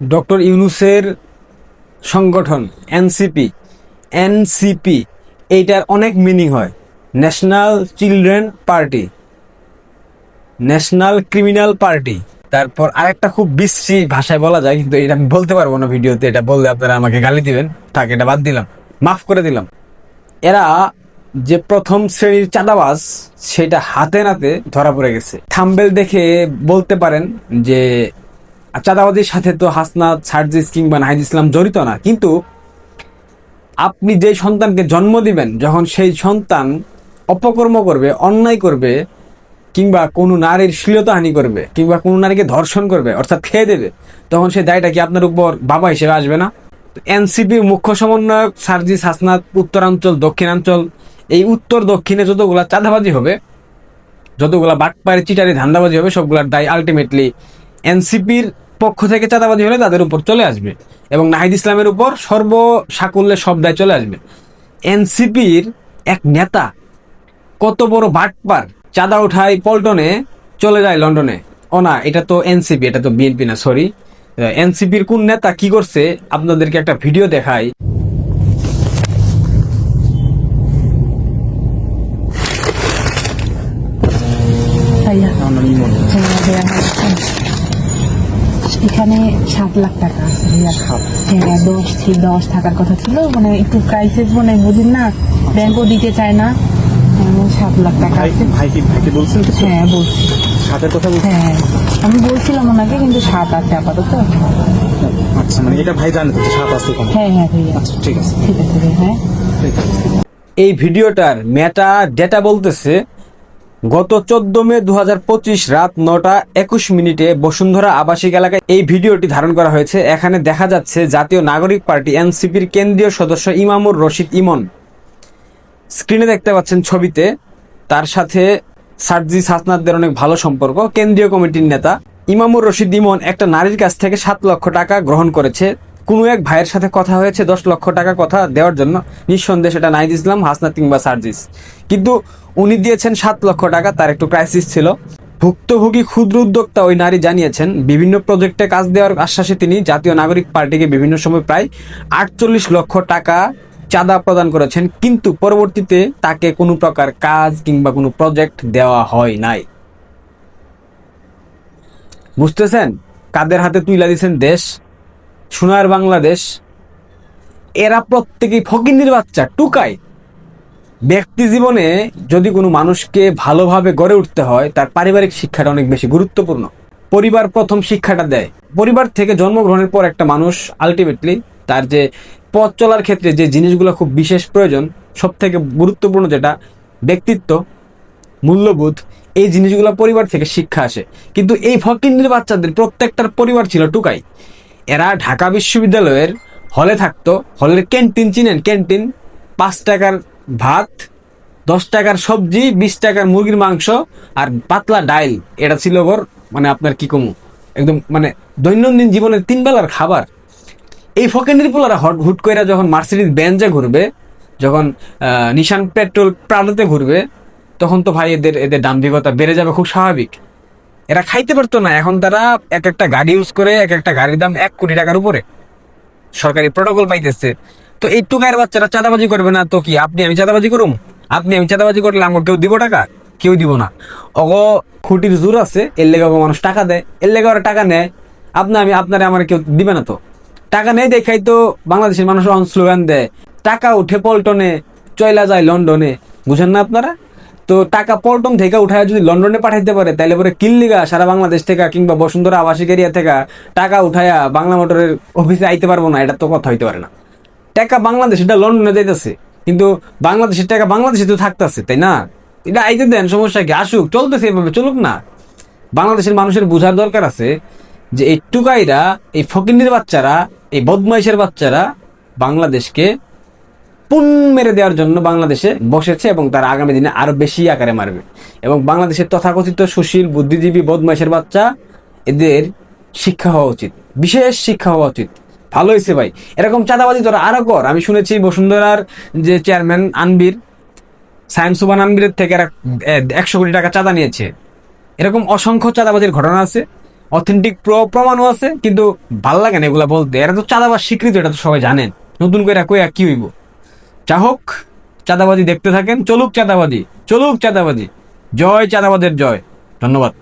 Doctor ইউনুসের সংগঠন, NCP. NCP, এইটার অনেক মিনিং হয়। National children party national criminal party তারপর আরেকটা খুব বিশ্রী ভাষায় বলা যায়, কিন্তু এটা আমি বলতে পারব না ভিডিওতে, এটা বললে আপনারা আমাকে গালি দিবেন। থাক, এটা বাদ দিলাম, মাফ করে দিলাম। এরা যে প্রথম শ্রেণির চাঁদাবাজ, সেটা হাতে নাতে ধরা পড়ে গেছে। থাম্বেল দেখে বলতে পারেন যে চাঁদাবাজির সাথে তো হাসনাত, সার্জিস কিংবা নাহিদ ইসলাম জড়িত না। কিন্তু আপনি যে সন্তানকে জন্ম দিবেন, যখন সেই সন্তান অপকর্ম করবে, অন্যায় করবে, কিংবা কোনো নারীর শ্লীলতাহানি করবে, কিংবা কোনো নারীকে ধর্ষণ করবে, অর্থাৎ খেয়ে দেবে, তখন সেই দায়টা কি আপনার উপর বাবা হিসেবে আসবে না? এনসিপির মুখ্য সমন্বয়ক সার্জিস, হাসনাত, উত্তরাঞ্চল, দক্ষিণাঞ্চল, এই উত্তর দক্ষিণে যতগুলা চাঁদাবাজি হবে, যতগুলা বাটপাড়ি, চিটারি, ধান্দাবাজি হবে, সবগুলার দায় আলটিমেটলি এনসিপির পক্ষ থেকে চাঁদাবাজি হলে তাদের উপর চলে আসবে এবং নাহিদ ইসলামের উপর সর্বসাকুল্যে সব দায় চলে আসবে। এনসিপির এক নেতা কত বড় বাটপার চাঁদা উঠায় পল্টনে চলে যায় লন্ডনে। ও না, এটা তো এনসিপি, এটা তো বিএনপি না সরি এনসিপির কোন নেতা কি করছে? আপনাদেরকে একটা ভিডিও দেখাই ভাইয়া হ্যাঁ ভাইয়া হ্যাঁ। এখানে সাত লাখ টাকা আছে ভাইয়া হ্যাঁ দশ ছিল দশ থাকার কথা ছিল মানে একটু ক্রাইসিস মানে বুঝিন না ব্যাংকও দিতে চায় না। হ্যাঁ, সাত লাখ টাকা আছে। ভাই কি ভাইকে বলছেন হ্যাঁ বলছি। সাথের কথা বলছেন? হ্যাঁ আমি বলছিলাম ওনাকে কিন্তু সাত আছে আপাতত। আচ্ছা মানে এটা ভাই জানে তো সাত আছে হ্যাঁ হ্যাঁ ভাইয়া আচ্ছা ঠিক আছে। ঠিক আছে হ্যাঁ। ঠিক আছে। এই ভিডিওটার মেটা ডেটা বলতেছে গত চোদ্দ মে দুহাজার পঁচিশ রাত নটা একুশ মিনিটে বসুন্ধরা আবাসিক এলাকায় এই ভিডিওটি ধারণ করা হয়েছে। এখানে দেখা যাচ্ছে জাতীয় নাগরিক পার্টি এনসিপির কেন্দ্রীয় সদস্য ইমামুর রশিদ ইমন। স্ক্রিনে দেখতে পাচ্ছেন ছবিতে তার সাথে সার্জিস হাসনাদদের অনেক ভালো সম্পর্ক। কেন্দ্রীয় কমিটির নেতা ইমামুর রশিদ ইমন একটা নারীর কাছ থেকে সাত লক্ষ টাকা গ্রহণ করেছে। কোনো এক ভাইয়ের সাথে কথা হয়েছে, দশ লক্ষ টাকা কথা দেওয়ার জন্য। নিঃসন্দেহে সেটা নাইদ ইসলাম, হাসনাত কিংবা সার্জিস। কিন্তু উনি দিয়েছেন সাত লক্ষ টাকা, তার একটু ক্রাইসিস ছিল। ভুক্তভোগী ক্ষুদ্র উদ্যোক্তা ওই নারী জানিয়েছেন, বিভিন্ন প্রজেক্টে কাজ দেওয়ার আশ্বাসে তিনি জাতীয় নাগরিক পার্টিকে বিভিন্ন সময় প্রায় আটচল্লিশ লক্ষ টাকা চাঁদা প্রদান করেছেন, কিন্তু পরবর্তীতে তাকে কোনো প্রকার কাজ কিংবা কোনো প্রজেক্ট দেওয়া হয় নাই। বুঝতেছেন? কাদের হাতে তুইলা দিছেন দেশ? সোনার বাংলাদেশ, এরা প্রত্যেকেই ফকিন্নির বাচ্চা টুকায় ব্যক্তি জীবনে যদি কোনো মানুষকে ভালোভাবে গড়ে উঠতে হয়, তার পারিবারিক শিক্ষাটা অনেক বেশি গুরুত্বপূর্ণ। পরিবার প্রথম শিক্ষাটা দেয়। পরিবার থেকে জন্মগ্রহণের পর একটা মানুষ আলটিমেটলি তার যে পথ চলার ক্ষেত্রে যে জিনিসগুলো খুব বিশেষ প্রয়োজন সব থেকে গুরুত্বপূর্ণ যেটা, ব্যক্তিত্ব, মূল্যবোধ, এই জিনিসগুলো পরিবার থেকে শিক্ষা আসে। কিন্তু এই ফকিন্দির বাচ্চাদের প্রত্যেকটার পরিবার ছিল টুকাই। এরা ঢাকা বিশ্ববিদ্যালয়ের হলে থাকতো, হলের ক্যান্টিন চিনেন? ক্যান্টিন, পাঁচ টাকার ভাত, দশ টাকার সবজি, বিশ টাকার মুরগির মাংস আর পাতলা ডাইল। এটা ছিল ওর মানে আপনার কি কমু, একদম মানে দৈনন্দিন জীবনের তিন বেলার খাবার। এই ফকেন্দ্রি পোলারা হট, হুট করে যখন মার্সিডিজ বেঞ্জে ঘুরবে, যখন নিশান পেট্রোল প্রাণতে ঘুরবে, তখন তো ভাই এদের এদের দাম্ভিকতা বেড়ে যাবে খুব স্বাভাবিক। এরা খাইতে পারতো না। এখন তারা এক একটা গাড়ি ইউজ করে, এক একটা গাড়ির দাম এক কোটি টাকার উপরে। সরকারি প্রোটোকল পাইতেছে। তো এই টুকায়ের বাচ্চারা চাঁদাবাজি করবে না। তো কি, আপনি আমি চাঁদাবাজি করুম? আপনি আমি চাঁদাবাজি করলে আমাকে কেউ দিব টাকা? কেউ দিব না। অগ, খুঁটির জোর আছে, এর লেগে মানুষ টাকা দেয়। এর লেগে ওরা টাকা নেয়। আপনি আমি, আপনারে আমার কেউ দিবে না তো। টাকা নেই দেখাই তো বাংলাদেশের মানুষ অন স্লোগান দেয়, টাকা উঠে পল্টনে চয়লা যায় লন্ডনে। বুঝেন না আপনারা? তো টাকা পল্টন থেকে উঠায় যদি লন্ডনে পাঠাইতে পারে তাহলে পরে কিল্লিগা সারা বাংলাদেশ থেকে কিংবা বসুন্ধরা আবাসিক এরিয়া থেকে টাকা উঠায়া বাংলা মোটরের অফিসে আইতে পারব না, এটা তো কথা হইতে পারে না। টাকা বাংলাদেশ, এটা লন্ডনে যাইতেছে, কিন্তু বাংলাদেশের টাকা বাংলাদেশে তো থাকতেছে, তাই না? এটা আইতে দেন, সমস্যা কি? আসুক, চলতেছে এভাবে, চলুক না। বাংলাদেশের মানুষের বোঝার দরকার আছে যে এই টুকাইরা এই ফকিন্নির বাচ্চারা, এই বদমাইশের বাচ্চারা বাংলাদেশকে পুন মেরে দেওয়ার জন্য বাংলাদেশে বসেছে এবং তার আগামী দিনে আরও বেশি আকারে মারবে। এবং বাংলাদেশের তথাকথিত সুশীল, বুদ্ধিজীবী, বদমাইশের বাচ্চা, এদের শিক্ষা হওয়া উচিত। বিশেষ শিক্ষা হওয়া উচিত। ভালো হয়েছে ভাই। এরকম চাঁদাবাজি তোরা আরও কর। আমি শুনেছি বসুন্ধরার যে চেয়ারম্যান আনবির সায়েন্স সুবান আনবিরের থেকে একশো কোটি টাকা চাঁদা নিয়েছে। এরকম অসংখ্য চাঁদাবাজির ঘটনা আছে। অথেন্টিক প্রমাণও আছে, কিন্তু ভালো লাগে না এগুলা বলতে। এরা তো চাঁদাবাজ স্বীকৃত, এটা তো সবাই জানেন। নতুন করে কই কি হইব? যা হোক চাঁদাবাজি দেখতে থাকেন চলুক চাঁদাবাজি চলুক চাঁদাবাজি। জয় চাঁদাবাদের জয়। ধন্যবাদ।